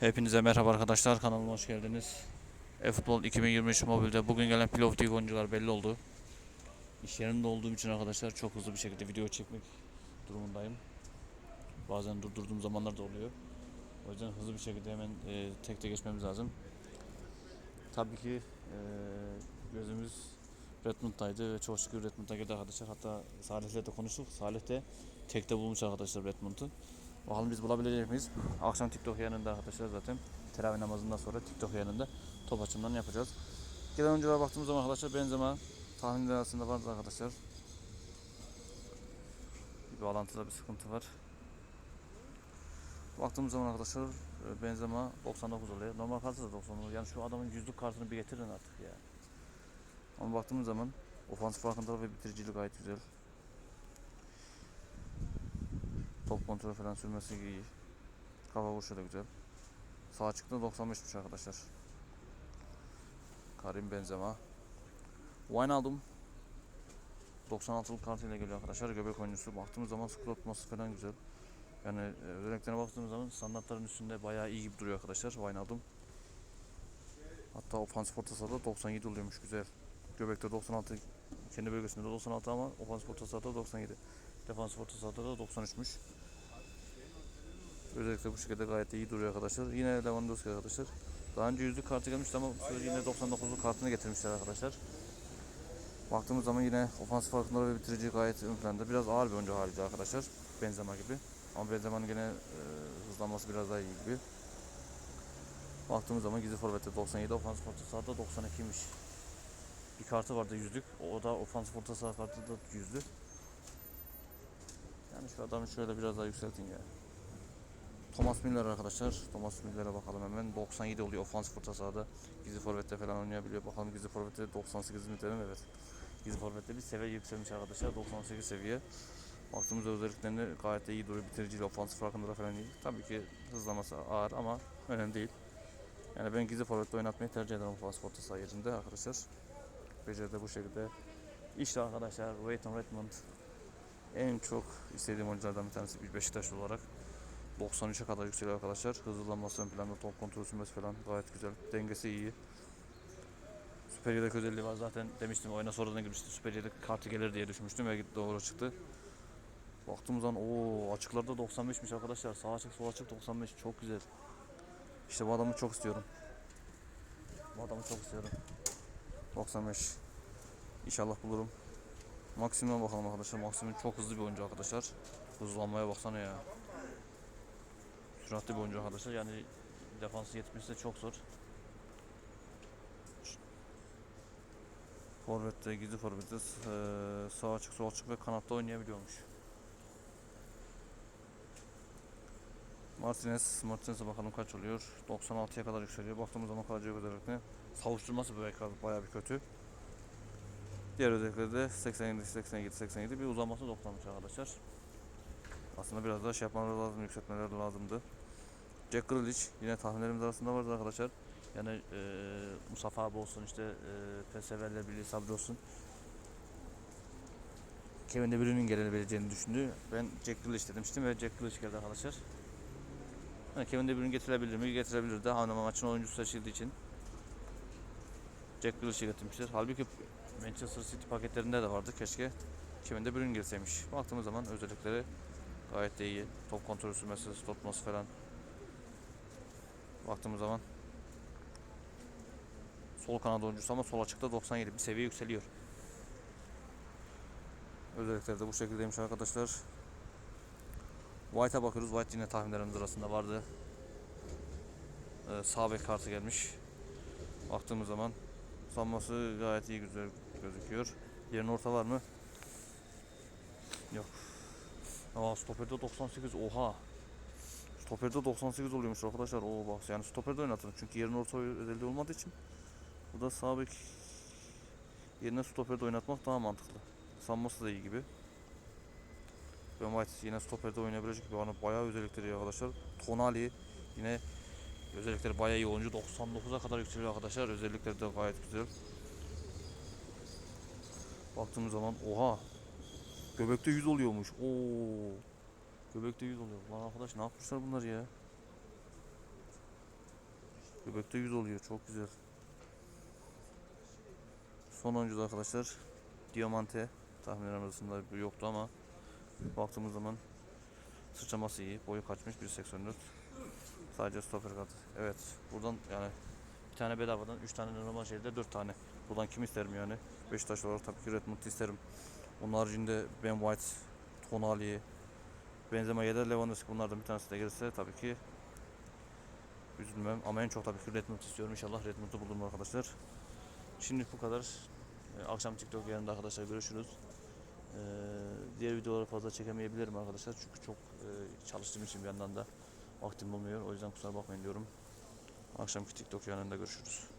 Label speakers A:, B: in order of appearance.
A: Hepinize merhaba arkadaşlar kanalıma hoş geldiniz. E-Futbol 2023 mobilde bugün gelen Playoff League oyuncular belli oldu. İş yerinde olduğum için arkadaşlar çok hızlı bir şekilde video çekmek durumundayım. Bazen durdurduğum zamanlar da oluyor. O yüzden hızlı bir şekilde hemen e, tek tek geçmemiz lazım. Tabii ki e, gözümüz Redmond'daydı ve çok şükür Redmond'a geldi arkadaşlar. Hatta Salih'le de konuştuk. Salih de tekte bulmuş arkadaşlar Redmond'u. Bakalım biz bulabilecek miyiz? Akşam TikTok yanında arkadaşlar zaten teravih namazından sonra TikTok yanında top açımlarını yapacağız. Gelen oyunculara baktığımız zaman arkadaşlar Benzema tahminler arasında vardı arkadaşlar. Bir bağlantıda bir sıkıntı var. Baktığımız zaman arkadaşlar e, Benzema 99 oluyor. Normal kartı da 90 oluyor. Yani şu adamın yüzlük kartını bir getirin artık ya. Ama baktığımız zaman ofansif farkındalık ve bitiricilik gayet güzel. Top kontrol falan sürmesi iyi. Kafa vuruşu da güzel. Sağ çıktı 95'miş arkadaşlar. Karim Benzema. Wijnaldum 96'lık kartıyla geliyor arkadaşlar. Göbek oyuncusu. Baktığımız zaman skor atması falan güzel. Yani e, özelliklerine baktığımız zaman standartların üstünde bayağı iyi gibi duruyor arkadaşlar. Wijnaldum. Hatta ofansif orta sahada 97 oluyormuş güzel. Göbekte 96 kendi bölgesinde 96 ama ofansif orta sahada 97. Defans orta sahada da 93'müş. Özellikle bu şekilde gayet iyi duruyor arkadaşlar. Yine Lewandowski arkadaşlar. Daha önce yüzlük kartı gelmişti ama bu sefer yine 99'luk kartını getirmişler arkadaşlar. Baktığımız zaman yine ofansif farkındalığı ve bitirici gayet ön planda. Biraz ağır bir oyuncu haliyle arkadaşlar. Benzema gibi. Ama Benzema'nın gene e, hızlanması biraz daha iyi gibi. Baktığımız zaman gizli forvette 97, ofansif orta sahada 92'ymiş. Bir kartı vardı yüzlük. O da ofansif orta saha kartı da yüzlü. Yani şu adamı şöyle biraz daha yükseltin ya. Thomas Müller arkadaşlar. Thomas Müller'e bakalım hemen. 97 oluyor ofansif orta sahada. Gizli forvette falan oynayabiliyor. Bakalım gizli forvette 98 mi dedim evet. Gizli forvette bir seviye yükselmiş arkadaşlar. 98 seviye. Baktığımız özelliklerini gayet de iyi duruyor. Bitiriciyle ofansif farkında falan iyi. Tabii ki hızlaması ağır ama önemli değil. Yani ben gizli forvette oynatmayı tercih ederim ofansif orta saha yerinde arkadaşlar. Beceri de bu şekilde. İşte arkadaşlar Wayton Redmond en çok istediğim oyunculardan bir tanesi bir Beşiktaşlı olarak. 93'e kadar yükseliyor arkadaşlar. Hızlanması ön planda, top kontrolü sürmesi falan gayet güzel. Dengesi iyi. Süper yedek özelliği var zaten demiştim oyuna sonradan girmişti. Süper yedek kartı gelir diye düşünmüştüm ve doğru çıktı. Baktığımız zaman o açıklarda 95'miş arkadaşlar. Sağ açık sol açık 95 çok güzel. İşte bu adamı çok istiyorum. Bu adamı çok istiyorum. 95. İnşallah bulurum. Maksimum bakalım arkadaşlar. Maksimum çok hızlı bir oyuncu arkadaşlar. Hızlanmaya baksana ya. Süratli bir oyuncu arkadaşlar. Yani defansı yetmesi de çok zor. Forvet'te, gizli forvet'te eee, sağ açık, sol açık ve kanatta oynayabiliyormuş. Martinez, Martinez'e bakalım kaç oluyor? 96'ya kadar yükseliyor. Baktığımız zaman kalacak özellikle. Savuşturması böyle bayağı bir kötü. Diğer özellikleri de 87, 87, 87 bir uzanması 90'mış arkadaşlar. Aslında biraz daha şey yapmaları lazım, yükseltmeleri lazımdı. Jack Grealish yine tahminlerimiz arasında vardı arkadaşlar. Yani e, Mustafa abi olsun işte e, PSV'le birliği Sabri olsun. Kevin De Bruyne'nin gelebileceğini düşündü. Ben Jack Grealish demiştim ve Jack Grealish geldi arkadaşlar. Yani Kevin De Bruyne getirebilir mi? Getirebilirdi. Ama maçın oyuncusu seçildiği için Jack Grealish'i getirmişler. Halbuki Manchester City paketlerinde de vardı. Keşke Kevin De Bruyne girseymiş. Baktığımız zaman özellikleri gayet de iyi. Top kontrolü sürmesi, tutması falan. Baktığımız zaman sol kanat oyuncusu ama sol açıkta 97 bir seviye yükseliyor. Özellikleri de bu şekildeymiş arkadaşlar. White'a bakıyoruz. White yine tahminlerimiz arasında vardı. Ee, sağ bek kartı gelmiş. Baktığımız zaman sanması gayet iyi güzel gözüküyor. Yerin orta var mı? Yok. Aa stoperde 98 oha. Stoperde 98 oluyormuş arkadaşlar. Oo bak yani stoperde oynatırım çünkü yerin orta özelliği olmadığı için. Bu da sağ bek yerine stoperde oynatmak daha mantıklı. Sanması da iyi gibi. Ben White yine stoperde oynayabilecek gibi. Bana bayağı özellikleri arkadaşlar. Tonali yine özellikleri bayağı iyi oyuncu. 99'a kadar yükseliyor arkadaşlar. Özellikleri de gayet güzel. Baktığımız zaman oha. Göbekte 100 oluyormuş. Oo. Göbekte 100 oluyor. Lan arkadaş ne yapmışlar bunlar ya? Göbekte 100 oluyor. Çok güzel. Son oyuncu da arkadaşlar Diamante tahminlerim arasında yoktu ama baktığımız zaman sıçraması iyi. Boyu kaçmış 1.84. Sadece stoper kartı. Evet. Buradan yani bir tane bedavadan 3 tane normal şehirde 4 tane. Buradan kim isterim yani? Beşiktaş olarak tabii ki Redmond isterim. Onun haricinde Ben White, Tonali, Benzema da Lewandowski bunlardan bir tanesi de gelirse tabii ki üzülmem. Ama en çok tabii ki Redmond istiyorum. İnşallah Redmond'u bulurum arkadaşlar. Şimdi bu kadar. Ee, Akşam TikTok yayında arkadaşlar görüşürüz. Ee, diğer videoları fazla çekemeyebilirim arkadaşlar. Çünkü çok e, çalıştığım için bir yandan da vaktim olmuyor. O yüzden kusura bakmayın diyorum. Akşamki TikTok yayınında görüşürüz.